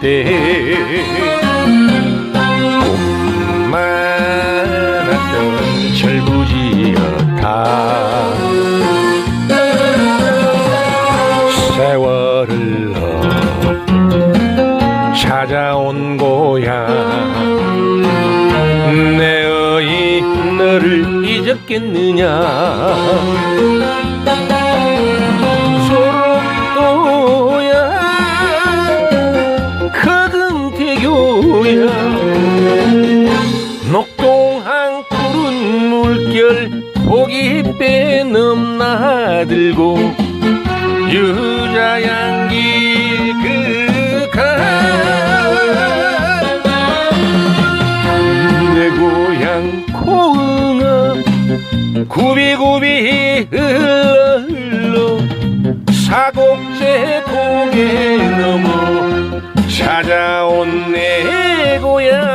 때 꿈만았던 철부지였다 세월을 흘러 찾아온 고향. 내 어이 너를 잊었겠느냐 구비구비 흘러 흘러 사곡제 고개 넘어 찾아온 내 고향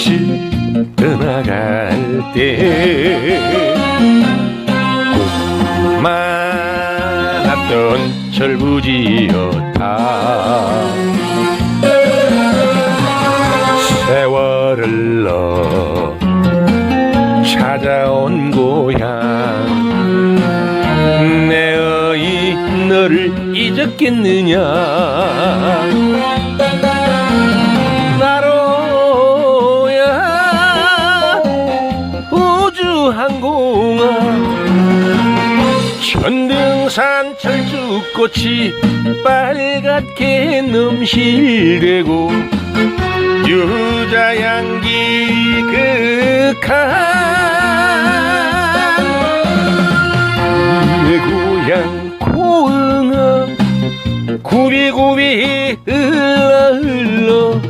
내 곁을 떠나갈 때 꿈만았던 철부지였다. 세월을 흘러 찾아온 고향 내 어이 너를 잊었겠느냐 천등산 철쭉꽃이 빨갛게 넘실대고 유자향기 그간 내 고향 고흥아 구비구비 흘러 흘러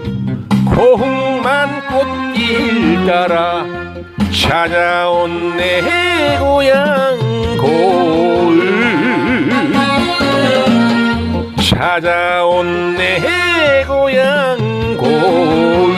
고흥만 꽃길 따라 찾아온 내 고향 고 찾아온 내 고향 고을